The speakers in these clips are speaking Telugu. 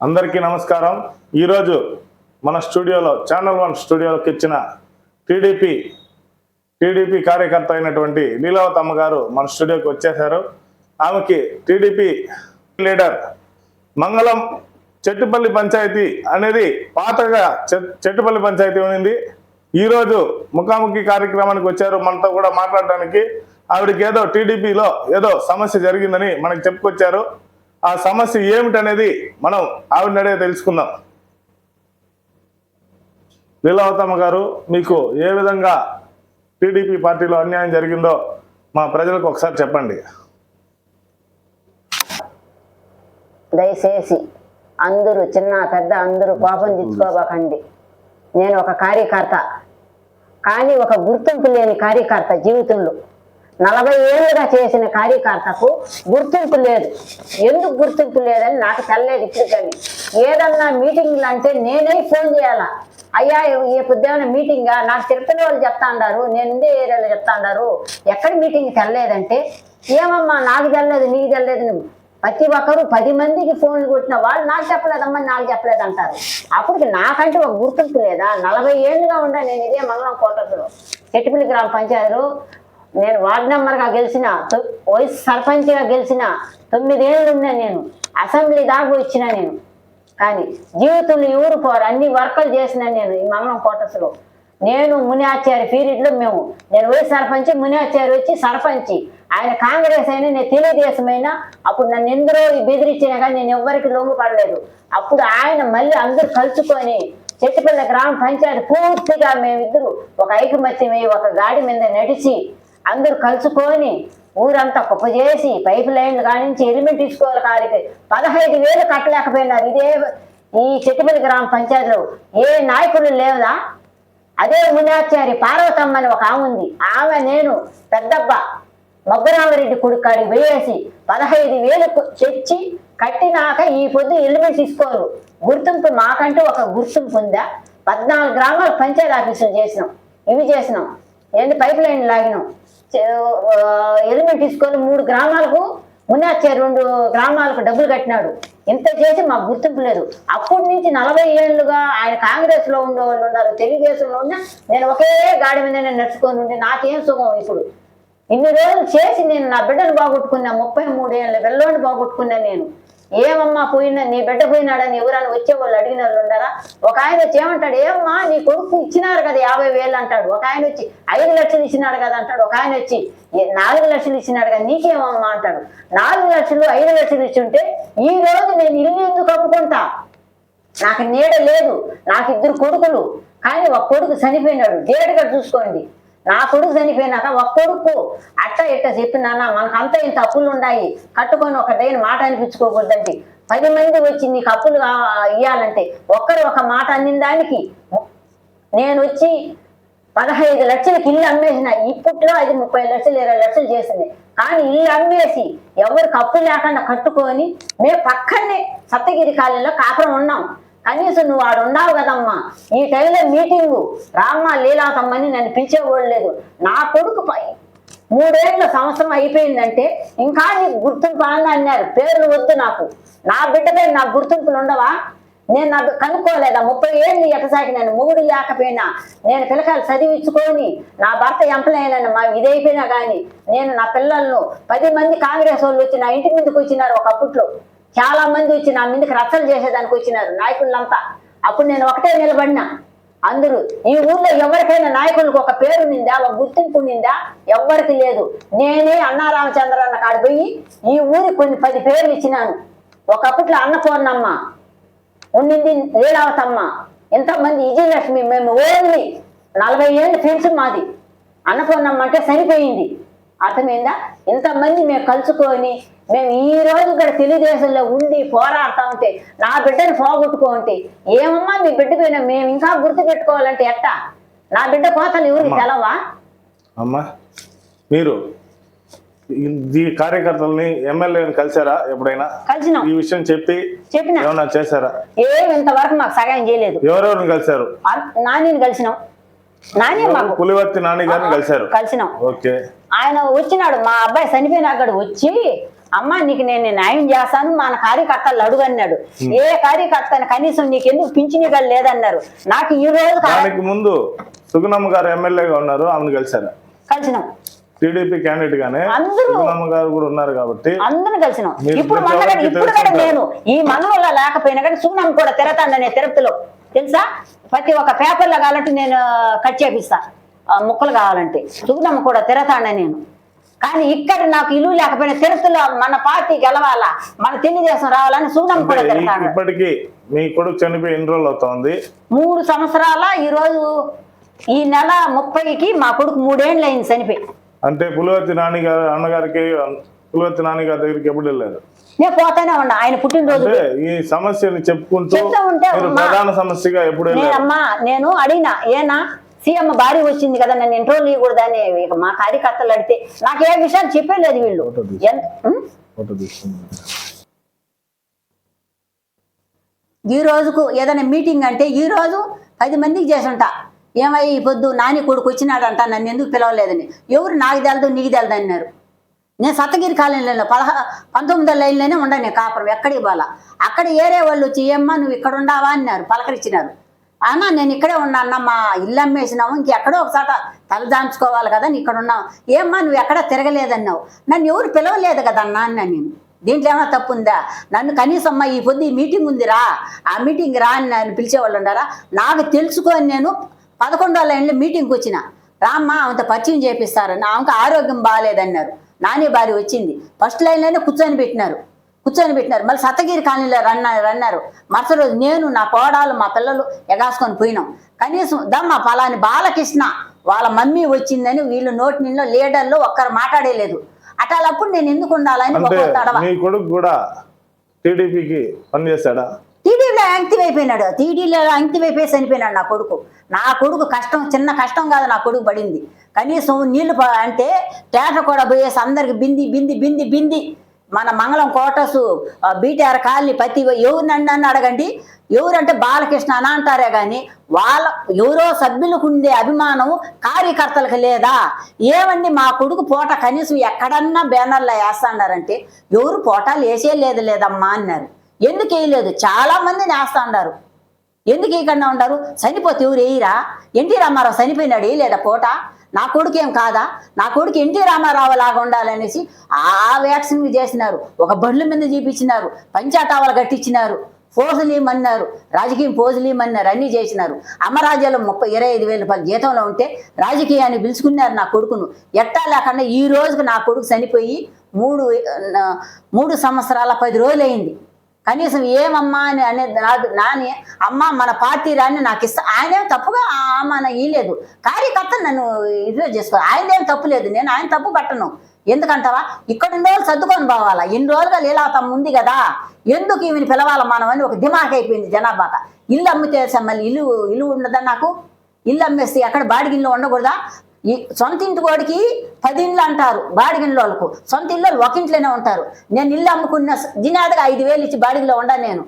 అందరికీ నమస్కారం. ఈరోజు మన స్టూడియోలో ఛానల్ వన్ స్టూడియోకి ఇచ్చిన టీడీపీ టీడీపీ కార్యకర్త అయినటువంటి లీలావతమ్మ గారు మన స్టూడియోకి వచ్చేశారు. ఆమెకి టీడీపీ లీడర్ మంగళం చెట్టుపల్లి పంచాయతీ అనేది పాతగా చెట్టుపల్లి పంచాయతీ ఉంది ఈరోజు ముఖాముఖి కార్యక్రమానికి వచ్చారు. మనతో కూడా మాట్లాడడానికి ఆవిడకి ఏదో టీడీపీలో ఏదో సమస్య జరిగిందని మనకు చెప్పుకొచ్చారు. ఆ సమస్య ఏమిటనేది మనం ఆవిడనడే తెలుసుకుందాం. లీలావతమ్మ గారు మీకు ఏ విధంగా టీడీపీ పార్టీలో అన్యాయం జరిగిందో మా ప్రజలకు ఒకసారి చెప్పండి. దయచేసి అందరూ చిన్న పెద్ద అందరూ కోపం తెచ్చుకోబోకండి. నేను ఒక కార్యకర్త. కానీ ఒక గుర్తింపు లేని కార్యకర్త జీవితంలో. నలభై ఏళ్ళుగా చేసిన కార్యకర్తకు గుర్తింపు లేదు. ఎందుకు గుర్తింపు లేదని నాకు తెల్లలేదు ఇప్పుడు కానీ ఏదన్నా మీటింగ్లు అంటే నేనే ఫోన్ చేయాలా? అయ్యా ఈ పొద్దున మీటింగా? నాకు తిరుపతి వాళ్ళు చెప్తా అన్నారు నేను ఇందే ఏరియాలో చెప్తా అన్నారు ఎక్కడ మీటింగ్ తెల్లలేదంటే ఏమమ్మా నాకు తెల్లలేదు నీకు తెల్లలేదు నువ్వు. ప్రతి ఒక్కరు పది మందికి ఫోన్లు కొట్టిన వాళ్ళు నాకు చెప్పలేదమ్మా నాకు చెప్పలేదు అంటారు. అప్పటికి నాకంటే ఒక గుర్తింపు లేదా? నలభై ఏళ్ళుగా ఉండా నేను ఇదే మంగళం కోటలో. చెట్టుపల్లి గ్రామ పంచాయతీలో నేను వార్డు మెంబర్గా గెలిచిన వైస్ సర్పంచ్గా గెలిచిన తొమ్మిదేళ్ళు ఉన్నా నేను అసెంబ్లీ దాకా వచ్చిన నేను. కానీ జీవితంలో ఎవరు పోరు అన్ని వర్కులు చేసిన నేను ఈ మంగళం కోటస్లో. నేను మునియాచారి పీరియడ్లో మేము నేను వైస్ సర్పంచ్ మునియాచారి వచ్చి సర్పంచి. ఆయన కాంగ్రెస్ అయినా నేను తెలుగుదేశమైనా అప్పుడు నన్ను ఎందరో బెదిరించినా కానీ నేను ఎవ్వరికి లొంగుపడలేదు అప్పుడు ఆయన మళ్ళీ అందరూ కలుసుకొని చెట్టుపల్లి గ్రామ పంచాయతీ పూర్తిగా మేమిద్దరు ఒక ఐకమత్యమై ఒక గాడి మీద నడిచి అందరూ కలుసుకొని ఊరంతా కుప్ప చేసి పైప్ లైన్లు కానించి ఎలిమెంట్ తీసుకోవాలి కాడికి. పదహైదు వేలు కట్టలేకపోయినారు. ఇదే ఈ చెట్టుపల్లి గ్రామ పంచాయతీలో ఏ నాయకులు లేవదా అదే మునాచారి పార్వతమ్మ అని ఒక ఆమె ఉంది. ఆమె నేను పెద్దబ్బ మొగ్గరామరెడ్డి కొడుకాడికి వేసి పదహైదు వేలు తెచ్చి కట్టినాక ఈ పొద్దు ఎలిమెంట్ తీసుకోరు. గుర్తింపు మాకంటూ ఒక గుర్తింపు ఉందా? పద్నాలుగు గ్రామాలు పంచాయతీ ఆఫీసులు చేసినాం. ఇవి చేసినాం. ఏంటి పైప్ లైన్ లాగినాం. ఎలిమెంట్ తీసుకొని మూడు గ్రామాలకు మునాచే రెండు గ్రామాలకు డబ్బులు కట్టినాడు. ఇంత చేసి మాకు గుర్తింపు లేదు. అప్పటి నుంచి నలభై ఏళ్ళుగా ఆయన కాంగ్రెస్లో ఉండే వాళ్ళు ఉన్నారు. తెలుగుదేశంలో ఉన్నా నేను ఒకే గాడి మీద నేను నడుచుకొని ఉండి నాకేం సుఖం ఇప్పుడు? ఇన్ని రోజులు చేసి నేను నా బిడ్డను బాగొట్టుకున్నా ముప్పై మూడేళ్ళ వెళ్ళోని బాగొట్టుకున్నా నేను. ఏమమ్మా పోయిన నీ బిడ్డ పోయినాడని ఎవరైనా వచ్చే వాళ్ళు అడిగిన వాళ్ళు ఉండరా? ఒక ఆయన వచ్చి ఏమంటాడు ఏమమ్మా నీ కొడుకు ఇచ్చినారు కదా యాభై వేలు అంటాడు. ఒక ఆయన వచ్చి ఐదు లక్షలు ఇచ్చినాడు కదా అంటాడు. ఒక ఆయన వచ్చి నాలుగు లక్షలు ఇచ్చినాడు కదా నీకేమమ్మా అంటాడు. నాలుగు లక్షలు ఐదు లక్షలు ఇచ్చి ఉంటే ఈ రోజు నేను ఇల్లు ఎందుకు అమ్ముకుంటా? నాకు నీడ లేదు నాకు ఇద్దరు కొడుకులు. కానీ ఒక కొడుకు చనిపోయినాడు. డేట్గా చూసుకోండి. నా కొడుకు చనిపోయినాక ఒక కొడుకు అట్ట ఇట్ట చెప్పినా మనకు అంత ఇంత అప్పులు ఉన్నాయి కట్టుకొని ఒక దేని మాట అనిపించుకోకూడదండి పది మంది వచ్చి నీకు అప్పులు ఇవ్వాలంటే ఇయ్యాలంటే ఒక్కరు ఒక మాట అన్నిన దానికి నేను వచ్చి పదహైదు లక్షలకి ఇల్లు అమ్మేసిన. ఇప్పట్లో అది ముప్పై లక్షలు ఇరవై లక్షలు చేసింది. కానీ ఇల్లు అమ్మేసి ఎవరికి అప్పు లేకుండా కట్టుకొని మేము పక్కనే సప్తగిరి కాలనీలో కాపురం ఉన్నాం. కనీసం నువ్వు ఆడు ఉన్నావు కదమ్మా. ఈ టైంలో మీటింగు. రామ్మ లీలాసమ్మని నన్ను పిలిచేవాడు లేదు. నా కొడుకు పై మూడేళ్ళ సంవత్సరం అయిపోయిందంటే ఇంకా నీకు గుర్తింపు అని అన్నారు. పేర్లు వద్దు నాకు. నా బిడ్డ పేరు నాకు గుర్తింపులు ఉండవా? నేను నాకు కనుక్కోలేదా? ముప్పై ఏళ్ళు ఎటసాకి నేను మొగుడు లేకపోయినా నేను పిల్లకాయలు చదివించుకొని నా భర్త ఎంపలైన మా ఇదైపోయినా కానీ నేను నా పిల్లలను పది మంది కాంగ్రెస్ వాళ్ళు వచ్చి నా ఇంటి ముందుకు వచ్చినారు ఒకప్పట్లో చాలా మంది వచ్చి నా మీదకి రచ్చలు చేసేదానికి వచ్చినారు నాయకులంతా. అప్పుడు నేను ఒకటే నిలబడినా. అందరూ ఈ ఊర్లో ఎవరికైనా నాయకులకు ఒక పేరు నిందా ఒక గుర్తింపు నిందా? ఎవరికి లేదు. నేనే అన్నారామచంద్ర అన్న కాడ పోయి ఈ ఊరికి కొన్ని పది పేర్లు ఇచ్చినాను. ఒకప్పట్లో అన్నపూర్ణమ్మ ఉండింది లీలావతమ్మ. ఎంతమంది విజయలక్ష్మి మేము ఓన్లీ నలభై ఏళ్ళు ఫ్రెండ్స్ మాది. అన్నపూర్ణమ్మ అంటే సరిపోయింది అర్థమైందా? ఇంతమంది మేము కలుసుకొని మేము ఈ రోజు ఇక్కడ తెలుగుదేశంలో ఉండి పోరాడుతా ఉంటే నా బిడ్డను పోగొట్టుకో ఉంటే ఏమమ్మా మీ బిడ్డ పోయినా మేము ఇంకా గుర్తు పెట్టుకోవాలంటే ఎట్టా? నా బిడ్డ కోతలు ఎవరికి తెలవా? అమ్మా మీరు ఈ కార్యకర్తల్ని ఎమ్మెల్యేని కలిసారా ఎప్పుడైనా? కలిసినాం. ఈ విషయం చెప్పి చెప్పిన? ఏమన్నా చేశారా? ఏం ఇంతవరకు మాకు సహాయం చేయలేదు. ఎవరెవరిని కలిసినాం నాని మాకు పులివర్తి నాని గారిని కలిశారు. కలిసినాం. ఓకే. ఆయన వచ్చినాడు మా అబ్బాయి చనిపోయినాక వచ్చి అమ్మ నీకు నేను న్యాయం చేస్తాను మన కార్యకర్తలు అడుగు అన్నాడు. ఏ కార్యకర్తను కనీసం నీకు ఎందుకు పింఛనీగా లేదన్నారు. నాకు ఈ రోజు ముందు సుగుణమ్మ గారు ఎమ్మెల్యేగా ఉన్నారు ఆమెను కలిశారు. కలిసినాం. టీడీపీ క్యాండిడేట్ గానే అందరూ- సుగుణమ్మ గారు కూడా ఉన్నారు కాబట్టి అందరం కలిసినాం. ఇప్పుడు ఇప్పుడు నేను ఈ మండలంలో లేకపోయినా కానీ సున్నం కూడా తిరతాను తిరుపతిలో. తెలుసా? ప్రతి ఒక్క పేపర్లో కావాలంటే నేను కట్ చేపిస్తా. ముక్కలు కావాలంటే. సుగుణమ్మ కూడా తిరతాను నేను. కానీ ఇక్కడ నాకు ఇల్లు లేకపోయినా తిరుపతిలో మన పార్టీ గెలవాలా? మన తెలుగుదేశం రావాలని అంటే కూడా ఈ- తిరతాను. ఇప్పటికీ మీ కొడుకు చనిపోయి ఎన్ని రోజులు అవుతోంది? మూడు సంవత్సరాల ఈరోజు ఈ నెల ముప్పైకి మా కొడుకు మూడేళ్ళు అయింది చనిపోయి. అంటే పులివర్తి నాని గారు అన్నగారికి పులివర్తి నాని గారి దగ్గరికి ఎప్పుడు వెళ్ళారు? నేను పోతానే ఉన్నా. ఆయన పుట్టినరోజు ఈ సమస్యని చెప్పుకుంటూ ఉంటే ప్రధాన సమస్యగా ఎప్పుడు నేనమ్మా నేను అడిగినా ఏనా? సీఎం భార్య వచ్చింది కదా నన్ను ఇంటర్వ్యూ ఇవ్వకూడదని ఇక మా కార్యకర్తలు అడిగితే నాకు ఏ విషయాలు చెప్పలేదు వీళ్ళు. ఈ రోజుకు ఏదైనా మీటింగ్ అంటే ఈ రోజు పది మందికి చేసుంటా. ఏమయ్య ఈ పొద్దు నాని కొడుకు వచ్చినాడంట నన్ను ఎందుకు పిలవలేదని. ఎవరు నాకు తెలదు నీకు తెలదు అన్నారు. నేను సత్తగిరి కాలనీలో పదహా పంతొమ్మిదో లైన్లోనే ఉండే నేను కాపురం ఎక్కడికి పోలా అక్కడ ఏరే వాళ్ళు వచ్చి ఏమ్మా నువ్వు ఇక్కడ ఉండావా? అన్నారు పలకరించినారు. అన్నా నేను ఇక్కడే ఉన్నా మా ఇల్లు అమ్మేసినాము ఇంకెక్కడో ఒకసాట తలదాంచుకోవాలి కదా నీ ఇక్కడ ఉన్నావు ఏమ్మా నువ్వు ఎక్కడ తిరగలేదన్నావు? నన్ను ఎవరు పిలవలేదు కదా అన్నా? అన్నా నేను. దీంట్లో ఏమైనా తప్పు ఉందా? నన్ను కనీసం ఈ పొద్దు ఈ మీటింగ్ ఉందిరా ఆ మీటింగ్ రా అని నన్ను పిలిచేవాళ్ళు ఉండారా? నాకు తెలుసుకొని నేను పదకొండో లైన్లో మీటింగ్కి వచ్చిన. రామ్మ ఆమెతో పరిచయం చేపిస్తారని ఆమెకు ఆరోగ్యం బాగాలేదన్నారు. నాని భార్య వచ్చింది. ఫస్ట్ లైన్లోనే కూర్చొని పెట్టినారు. కూర్చొని పెట్టినారు. మళ్ళీ సత్తగిరి కాలనీలో రన్న రన్నారు. మరుసటి రోజు నేను నా కోడాలు మా పిల్లలు ఎగాసుకొని పోయినాం. కనీసం దమ్మ పలాని బాలకృష్ణ వాళ్ళ మమ్మీ వచ్చిందని వీళ్ళు నోటి నిండా లీడర్లో ఒక్కరు మాట్లాడేలేదు. అటాలప్పుడు నేను ఎందుకు ఉండాలని కొడుకు కూడా టీడీపీకి పనిచేశాడా టీడీలో అంకితం అయిపోయినాడు టీడీలో అంకితం అయిపోయి చనిపోయినాడు నా కొడుకు. నా కొడుకు కష్టం చిన్న కష్టం కాదు నా కొడుకు పడింది. కనీసం నీళ్ళు అంటే తేట కూడా పోయేసి అందరికి బింది బింది బింది బింది. మన మంగళం కోటసు బీటీఆర్ కాలనీ పత్తి ఎవరినన్నా అని అడగండి? ఎవరంటే బాలకృష్ణ అని అంటారే కానీ వాళ్ళ ఎవరో సభ్యులకు ఉండే అభిమానం కార్యకర్తలకు లేదా. ఏమండి మా కొడుకు పూట కనీసం ఎక్కడన్నా బ్యానర్లో వేస్తాడారంటే ఎవరు పోటాలు వేసే లేదు లేదమ్మా అన్నారు. ఎందుకు వేయలేదు? చాలా మంది వేస్తా ఉన్నారు ఎందుకు వేయకుండా ఉంటారు చనిపోతే ఎవరు వేయరా? ఎన్టీ రామారావు చనిపోయినాడు వేయలేదా పూట నా కొడుకు ఏం కాదా? నా కొడుకు ఎన్టీ రామారావు లాగా ఉండాలనేసి ఆ వ్యాక్సిన్ చేసినారు. ఒక బండ్ల మీద చూపించినారు. పంచాటావాలు కట్టించినారు. పోజులు ఇమ్మన్నారు రాజకీయం పోజులు ఇమ్మన్నారు అన్నీ చేసినారు. అమరాజ్యాలు ముప్పై ఇరవై ఐదు వేల రూపాయలు జీతంలో ఉంటే రాజకీయాన్ని పిలుచుకున్నారు నా కొడుకును. ఎట్టా లేకుండా ఈ రోజుకు నా కొడుకు చనిపోయి మూడు మూడు సంవత్సరాల పది రోజులు అయింది. కనీసం ఏమమ్మా అని అనేది నాదు నాని అమ్మ మన పార్టీ రాని నాకు ఇస్తా. ఆయనేం తప్పుగా మన ఇయలేదు కార్యకర్త నన్ను ఇదిలో చేసుకో. ఆయనదేం తప్పు లేదు. నేను ఆయన తప్పు పట్టను. ఎందుకంటావా? ఇక్కడ ఇన్ని రోజులు సర్దుకొని పోవాలా? ఇన్ని రోజులుగా లీలావతం ఉంది కదా. ఎందుకు ఈమెను పిలవాలా మనం అని ఒక దిమాక్ అయిపోయింది జనాభాక ఇల్లు అమ్మితే మళ్ళీ ఇల్లు ఇల్లు ఉండదా నాకు? ఇల్లు అమ్మేస్తే ఎక్కడ బాడిగిల్లో ఉండకూడదా? ఈ సొంత ఇంటి వాడికి పది ఇండ్లు అంటారు బాడిగిళ్ళ వాళ్ళకు. సొంత ఇల్లు వాళ్ళు ఒక ఇంట్లోనే ఉంటారు. నేను ఇల్లు అమ్ముకున్న జినాదిగా ఐదు వేలు ఇచ్చి బాడిగిలో ఉండా నేను.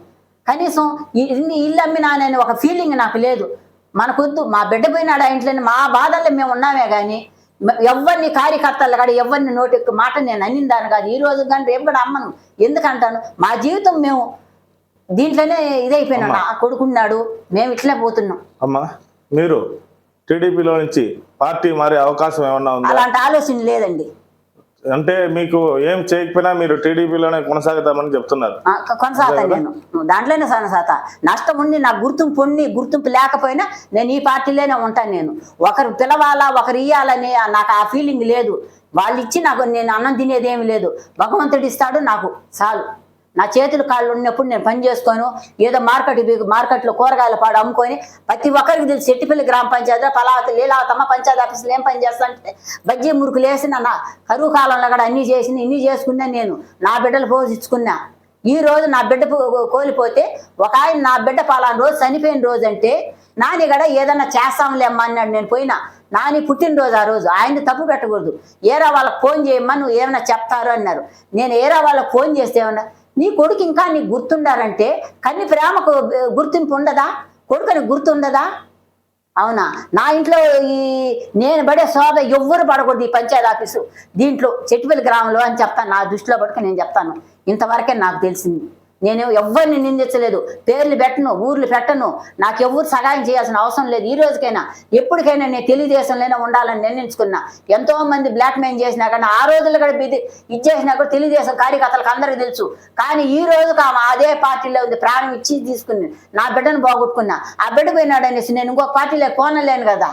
కనీసం ఇన్ని ఇల్లు అమ్మినానని ఒక ఫీలింగ్ నాకు లేదు. మనకొద్దు మా బిడ్డ పోయినాడు ఆ ఇంట్లోనే మా బాధల్లో మేము ఉన్నామే కానీ ఎవరిని కార్యకర్తలు కాదు ఎవరిని నోటి మాట నేను అన్నిందాను కాదు. ఈ రోజు కానీ రేపు కూడా అమ్మను. ఎందుకంటాను? మా జీవితం మేము దీంట్లోనే ఇదైపోయినాడు నా కొడుకున్నాడు మేము ఇట్లే పోతున్నాం. అమ్మా మీరు టీడీపీలో నుంచి పార్టీ మారే అవకాశం ఏమన్నా ఉందా? అలాంటి ఆలోచన లేదండి. అంటే మీకు ఏం చేయకపోయినా మీరు టీడీపీలోనే కొనసాగుతామని చెప్తున్నారు. కొనసాగుతాను నేను. దాంట్లోనే కొనసాగుతా నష్టం ఉండి నాకు గుర్తింపు ఉండి గుర్తింపు లేకపోయినా నేను ఈ పార్టీలోనే ఉంటాను నేను. ఒకరు పిలవాలా ఒకరు ఇయ్యాలని నాకు ఆ ఫీలింగ్ లేదు. వాళ్ళు ఇచ్చి నాకు నేను అన్నం తినేది ఏమి లేదు. భగవంతుడు ఇస్తాడు నాకు చాలు. నా చేతులు కాళ్ళు ఉన్నప్పుడు నేను పని చేసుకోను ఏదో మార్కెట్ మార్కెట్లో కూరగాయల పాడు అమ్ముకొని ప్రతి ఒక్కరికి తెలిసి చెట్టిపల్లి గ్రామ పంచాయతీ పలావతి లీలావతమ్మ పంచాయతీ ఆఫీసులో ఏం పని చేస్తానంటే బజ్జీ మురుకులు వేసిన నా కరువు కాలంలో కూడా అన్నీ చేసిన ఇన్ని చేసుకున్నా నేను. నా బిడ్డలు పోషించుకున్నా. ఈ రోజు నా బిడ్డ కోల్పోతే ఒక ఆయన నా బిడ్డ పలానా రోజు చనిపోయిన రోజు అంటే నాని కూడా ఏదన్నా చేస్తాంలేమ్మా అన్నాడు. నేను పోయినా నాని పుట్టినరోజు ఆ రోజు. ఆయన్ని తప్పు పెట్టకూడదు. ఏరా వాళ్ళకి ఫోన్ చేయమ్మా నువ్వు ఏమైనా చెప్తారు అన్నారు. నేను ఏరా వాళ్ళకి ఫోన్ చేస్తే ఏమన్నా నీ కొడుకు ఇంకా నీకు గుర్తుండారంటే కన్ని ప్రేమకు గుర్తింపు ఉండదా? కొడుకుని గుర్తుండదా? అవునా? నా ఇంట్లో ఈ నేను పడే శోభ ఎవ్వరు పడకూడదు ఈ పంచాయతీ ఆఫీసు. దీంట్లో చెట్టుపల్లి గ్రామంలో అని చెప్తాను. నా దృష్టిలో పడుకుని నేను చెప్తాను. ఇంతవరకే నాకు తెలిసింది. నేను ఎవరిని నిందించలేదు. పేర్లు పెట్టను ఊర్లు పెట్టను. నాకు ఎవరు సహాయం చేయాల్సిన అవసరం లేదు. ఈ రోజుకైనా ఎప్పటికైనా నేను తెలుగుదేశంలోనే ఉండాలని నిర్ణయించుకున్నా. ఎంతో మంది బ్లాక్ మెయిన్ చేసినా కానీ ఆ రోజుల్లో కూడా బిది ఇచ్చేసినా కూడా తెలుగుదేశం కార్యకర్తలకు అందరికీ తెలుసు. కానీ ఈ రోజుకి ఆమె అదే పార్టీలో ఉంది. ప్రాణం ఇచ్చి తీసుకుని నా బిడ్డను బాగొట్టుకున్నా. ఆ బిడ్డ పోయినాడు అనేసి నేను ఇంకో పార్టీలో కోనలేను కదా.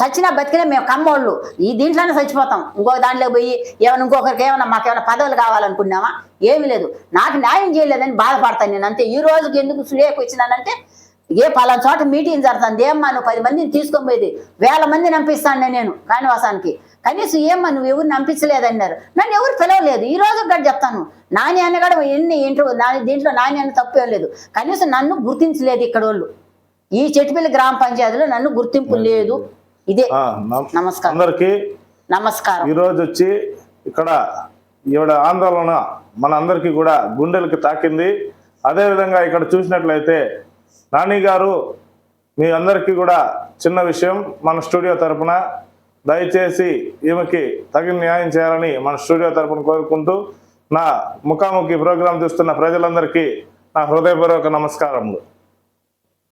చచ్చినా బతికినా మేము కమ్మోళ్ళు. ఈ దీంట్లోనే చచ్చిపోతాం. ఇంకో దాంట్లో పోయి ఏమైనా ఇంకొకరికి ఏమైనా మాకేమైనా పదవులు కావాలనుకున్నామా? ఏమీ లేదు. నాకు న్యాయం చేయలేదని బాధపడతాను నేను. అంతే. ఈ రోజుకి ఎందుకు సులేకి వచ్చినానంటే ఏ పలానా చోట మీటింగ్ జరుగుతుంది. ఏమ్మా నువ్వు పది మందిని తీసుకొని పోయేది? వేల మందిని నంపిస్తాను నేను కానివాసానికి. కనీసం ఏమ్మా నువ్వు ఎవరు నంపించలేదన్నారు. నన్ను ఎవరు పిలవలేదు. ఈ రోజు కూడా చెప్తాను. నాని అన్న కూడా ఎన్ని ఇంటర్వ్యూ నాని దీంట్లో నాని అన్న తప్పు లేదు. కనీసం నన్ను గుర్తించలేదు ఇక్కడ వాళ్ళు ఈ చెట్టుపల్లి గ్రామ పంచాయతీలో నన్ను గుర్తింపు లేదు. ఇదే. నమస్కారం. అందరికీ నమస్కారం. ఈరోజు వచ్చి ఇక్కడ ఈవిడ ఆందోళన మన అందరికీ కూడా గుండెలకి తాకింది. అదేవిధంగా ఇక్కడ చూసినట్లయితే నాని గారు మీ అందరికీ కూడా చిన్న విషయం మన స్టూడియో తరపున దయచేసి ఈమెకి తగిన న్యాయం చేయాలని మన స్టూడియో తరపున కోరుకుంటూ నా ముఖాముఖి ప్రోగ్రాం చూస్తున్న ప్రజలందరికీ నా హృదయపూర్వక నమస్కారములు.